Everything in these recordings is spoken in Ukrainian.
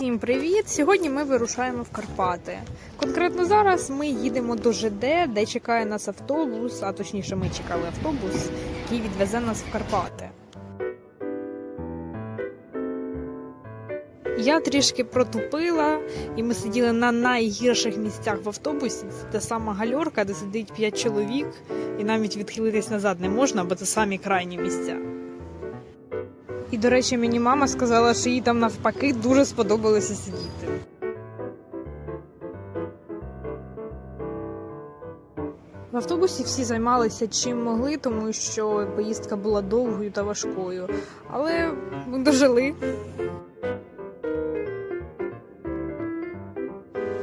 Усім привіт! Сьогодні ми вирушаємо в Карпати. Конкретно зараз ми їдемо до ЖД, де чекає нас автобус, а точніше, ми чекали автобус, який відвезе нас в Карпати. Я трішки протупила, і ми сиділи на найгірших місцях в автобусі. Це та сама гальорка, де сидить 5 чоловік, і навіть відхилитись назад не можна, бо це самі крайні місця. І, до речі, мені мама сказала, що їй там навпаки дуже сподобалося сидіти. В автобусі всі займалися чим могли, тому що поїздка була довгою та важкою. Але ми дожили.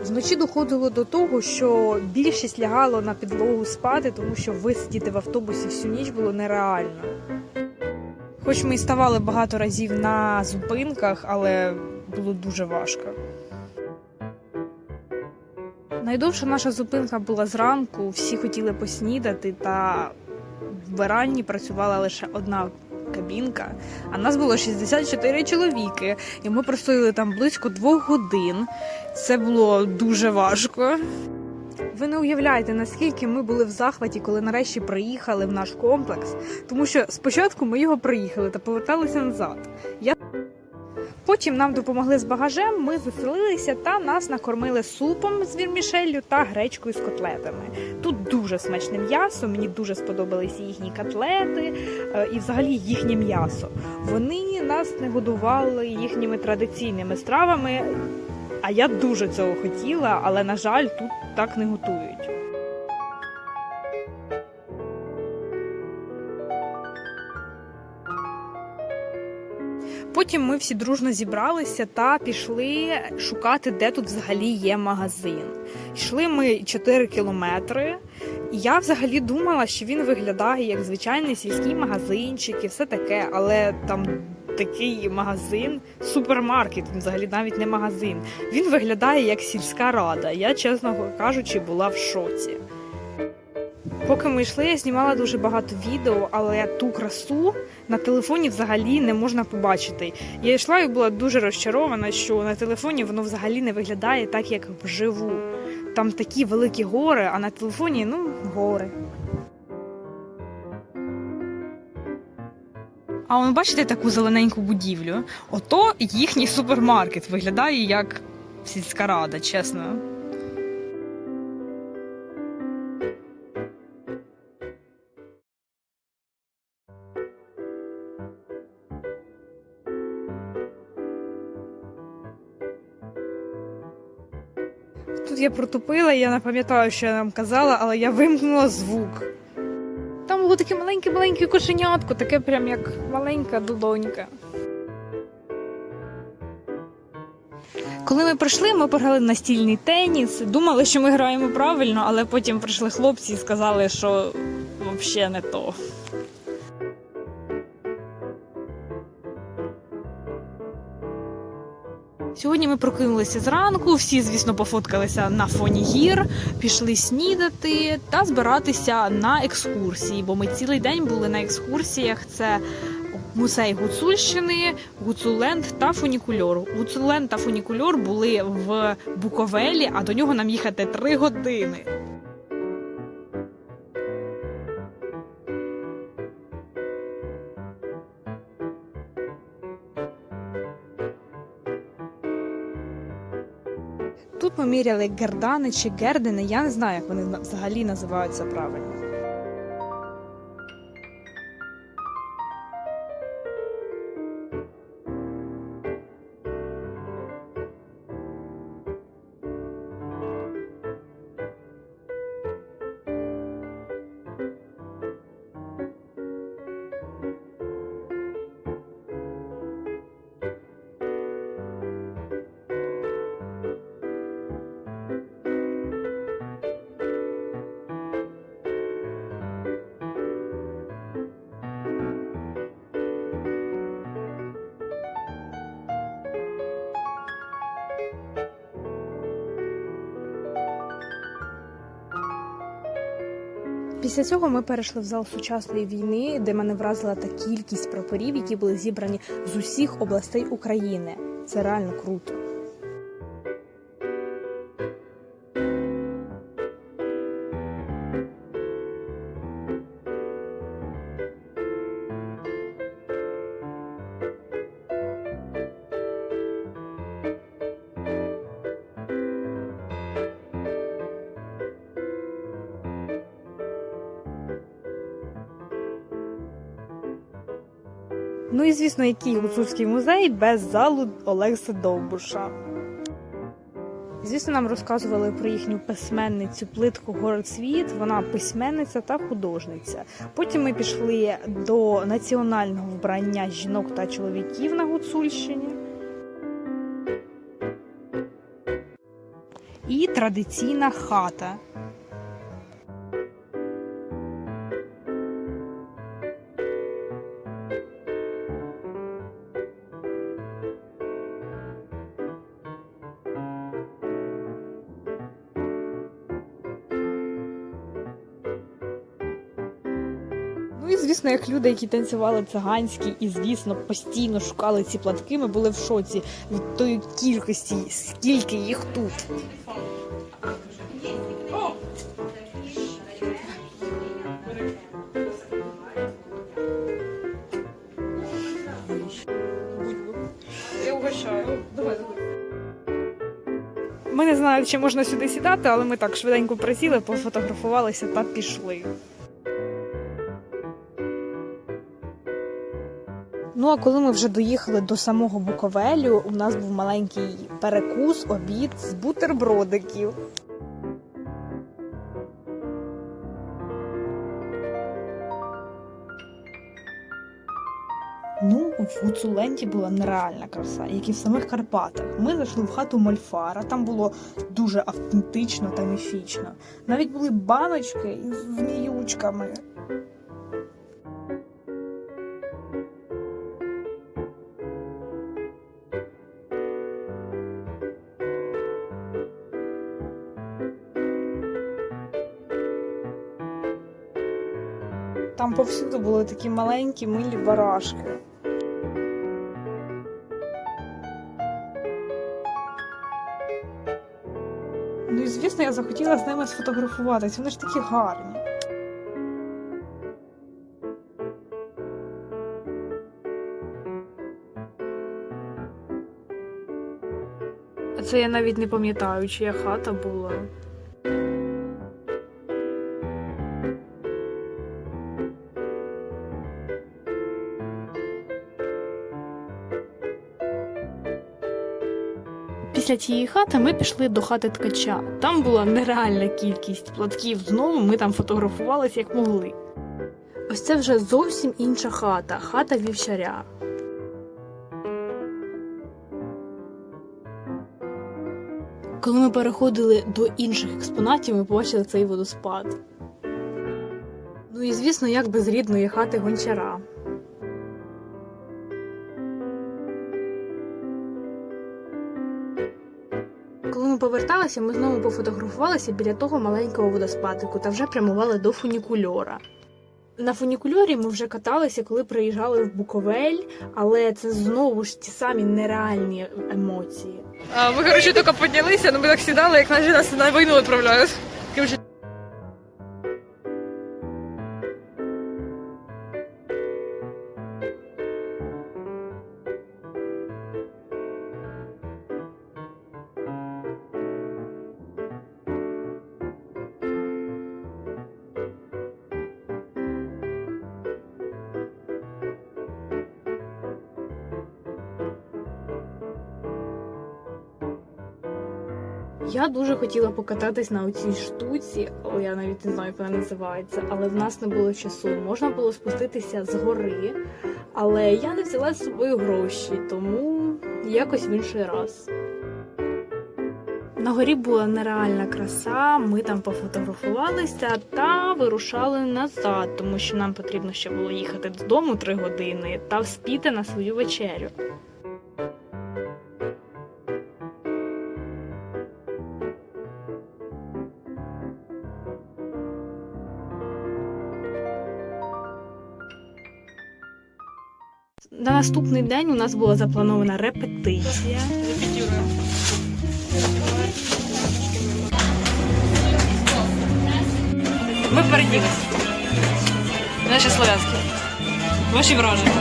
Вночі доходило до того, що більшість лягало на підлогу спати, тому що висидіти в автобусі всю ніч було нереально. Хоч ми і ставали багато разів на зупинках, але було дуже важко. Найдовша наша зупинка була зранку, всі хотіли поснідати, та в вбиранні працювала лише одна кабінка, а нас було 64 чоловіки, і ми простояли там близько двох годин. Це було дуже важко. Ви не уявляєте, наскільки ми були в захваті, коли нарешті приїхали в наш комплекс, тому що спочатку ми його приїхали та поверталися назад. Я... Потім нам допомогли з багажем, ми заселилися та нас накормили супом з вірмішеллю та гречкою з котлетами. Тут дуже смачне м'ясо, мені дуже сподобалися їхні котлети е, і взагалі їхнє м'ясо. Вони нас не годували їхніми традиційними стравами, а я дуже цього хотіла, але на жаль, тут так не готують. Потім ми всі дружно зібралися та пішли шукати, де тут взагалі є магазин. Йшли ми 4 кілометри, і я взагалі думала, що він виглядає як звичайний сільський магазинчик і все таке, але там такий магазин, супермаркет, він взагалі навіть не магазин. Він виглядає як сільська рада. Я, чесно кажучи, була в шоці. Поки ми йшли, я знімала дуже багато відео, але ту красу на телефоні взагалі не можна побачити. Я йшла і була дуже розчарована, що на телефоні воно взагалі не виглядає так, як вживу. Там такі великі гори, а на телефоні ну гори. А он бачите таку зелененьку будівлю? Ото їхній супермаркет виглядає як сільська рада, чесно. Тут я протупила, я не пам'ятаю, що я нам казала, але я вимкнула звук. Там було таке маленьке-маленьке кошенятко, таке прям як маленька долонька. Коли ми прийшли, ми пограли настільний теніс. Думали, що ми граємо правильно, але потім прийшли хлопці і сказали, що взагалі не то. Сьогодні ми прокинулися зранку, всі, звісно, пофоткалися на фоні гір, пішли снідати та збиратися на екскурсії, бо ми цілий день були на екскурсіях. Це музей Гуцульщини, Гуцуленд та Фунікульор. Гуцуленд та Фунікульор були в Буковелі, а до нього нам їхати три години. Ми гердани чи гердини, я не знаю, як вони взагалі називаються правильно. Після цього ми перейшли в зал сучасної війни, де мене вразила та кількість прапорів, які були зібрані з усіх областей України. Це реально круто. Звісно, який гуцульський музей без залу Олекса Довбуша. Звісно, нам розказували про їхню письменницю плитку Городсвіт. Вона письменниця та художниця. Потім ми пішли до національного вбрання жінок та чоловіків на Гуцульщині. І традиційна хата. Ну і звісно, як люди, які танцювали циганські, і звісно постійно шукали ці платки, ми були в шоці від тої кількості, скільки їх тут. Я угощаю. Давай, давай. Ми не знали, чи можна сюди сідати, але ми так швиденько присіли, пофотографувалися та пішли. Ну а коли ми вже доїхали до самого Буковелю, у нас був маленький перекус, обід з бутербродиків. Ну, в Гуцуленті була нереальна краса, як і в самих Карпатах. Ми зайшли в хату Мольфара, там було дуже автентично та міфічно. Навіть були баночки із зміючками. Там повсюду були такі маленькі милі барашки. Ну і звісно, я захотіла з ними сфотографуватись. Вони ж такі гарні. Це я навіть не пам'ятаю, чия хата була. Після тієї хати ми пішли до хати ткача. Там була нереальна кількість платків. Знову ми там фотографувалися як могли. Ось це вже зовсім інша хата хата вівчаря. Коли ми переходили до інших експонатів, ми побачили цей водоспад. Ну і звісно, як без рідної хати гончара. Поверталися, ми знову пофотографувалися біля того маленького водоспадику та вже прямували до фунікульора. На фунікульорі ми вже каталися, коли приїжджали в Буковель, але це знову ж ті самі нереальні емоції. А, ми, коротше, тільки піднялися, але ми так сідали, як нас на війну відправляють. Я дуже хотіла покататись на оцій штуці, о, я навіть не знаю, як вона називається, але в нас не було часу. Можна було спуститися з гори, але я не взяла з собою гроші, тому якось в інший раз. На горі була нереальна краса, ми там пофотографувалися та вирушали назад, тому що нам потрібно ще було їхати додому три години та вспіти на свою вечерю. Наступний день у нас була запланована репетиція. Ми переділися. Наші слов'янські. Ваші враження.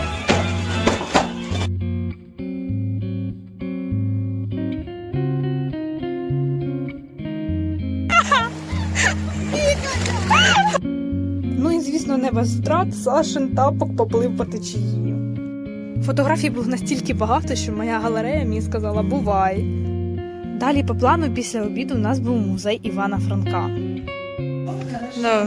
Ну і звісно, не без втрат Сашин тапок поплив по течії. Фотографій було настільки багато, що моя галерея мені сказала бувай. Далі по плану після обіду у нас був музей Івана Франка. Да.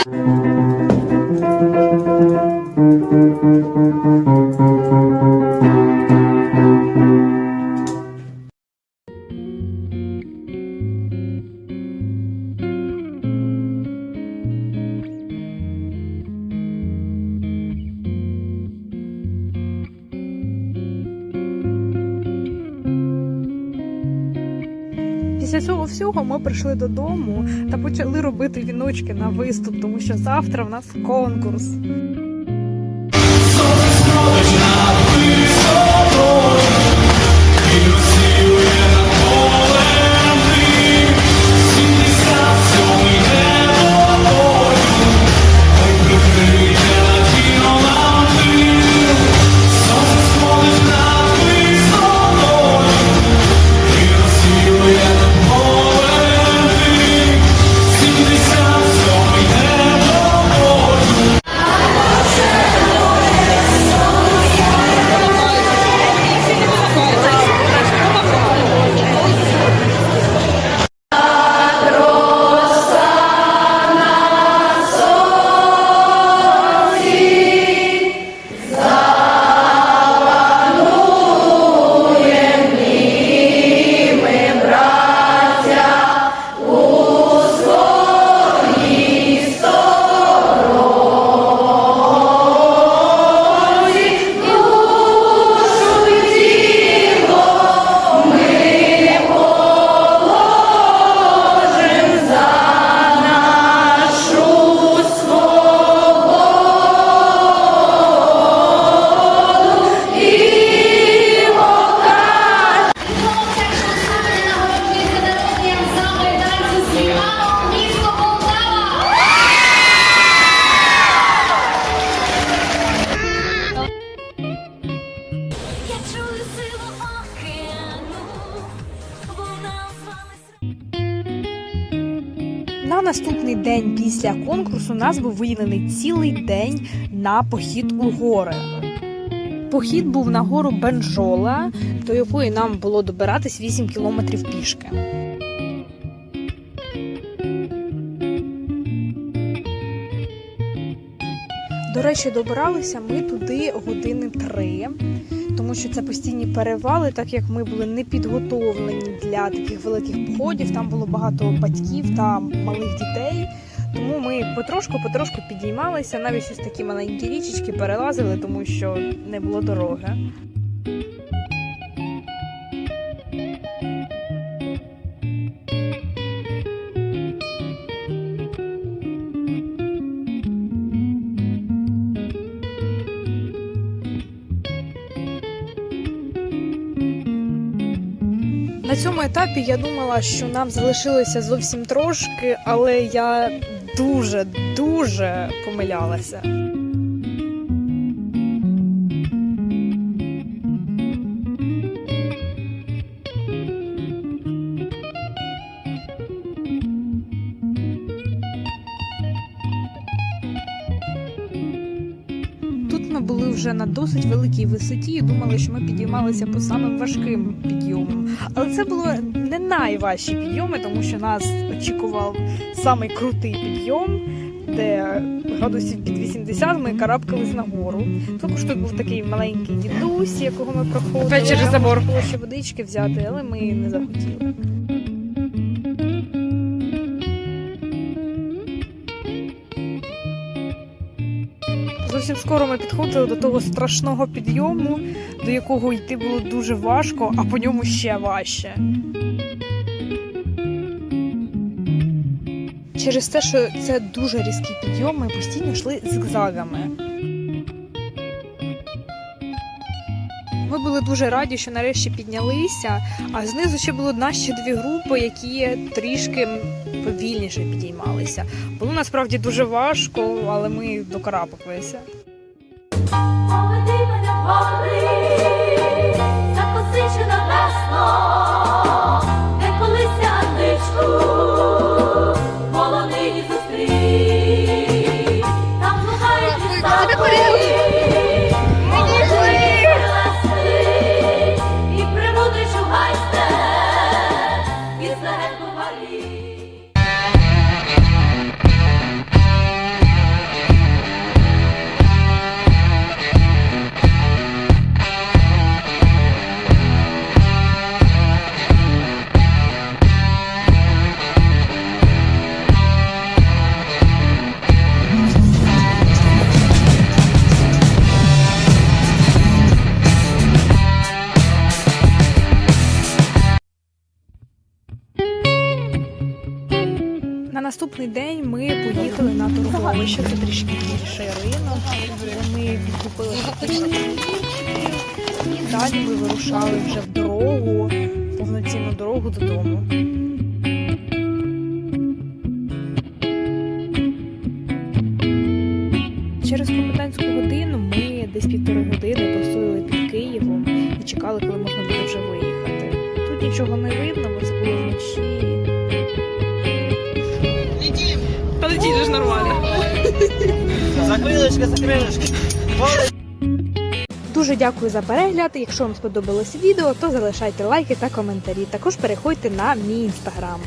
прийшли додому та почали робити віночки на виступ, тому що завтра в нас конкурс. Наступний день після конкурсу нас був виділений цілий день на похід у гори. Похід був на гору Бенжола, до якої нам було добиратись 8 кілометрів пішки. До речі, добиралися ми туди години три, тому що це постійні перевали, так як ми були не підготовлені для таких великих походів. Там було багато батьків та малих дітей. Тому ми потрошку-потрошку підіймалися, навіть ось такі маленькі річечки перелазили, тому що не було дороги. Етапі я думала, що нам залишилося зовсім трошки, але я дуже дуже помилялася. Вже на досить великій висоті і думали, що ми підіймалися по самим важким підйомам. Але це було не найважчі підйоми, тому що нас очікував самий крутий підйом, де градусів під 80 ми карабкались нагору. Також тут був такий маленький дідусь, якого ми проходили. Опять через забор. було ще водички взяти, але ми не захотіли. Зовсім скоро ми підходили до того страшного підйому, до якого йти було дуже важко, а по ньому ще важче. Через те, що це дуже підйом, ми постійно йшли зигзагами. Ми були дуже раді, що нарешті піднялися, а знизу ще було ще дві групи, які трішки повільніше підіймалися. Було насправді дуже важко, але ми докарабкалися. Поведи мене води, запозичена весно, торговище, це трішки більший ринок, ми відкупили і далі ми вирушали вже в дорогу, повноцінну дорогу додому. Через комендантську годину ми десь півтори години постояли під Києвом і чекали, коли можна буде вже виїхати. Тут нічого не видно, бо це було вночі. Закрилочка, закрилочка. Дуже дякую за перегляд. Якщо вам сподобалось відео, то залишайте лайки та коментарі. Також переходьте на мій інстаграм.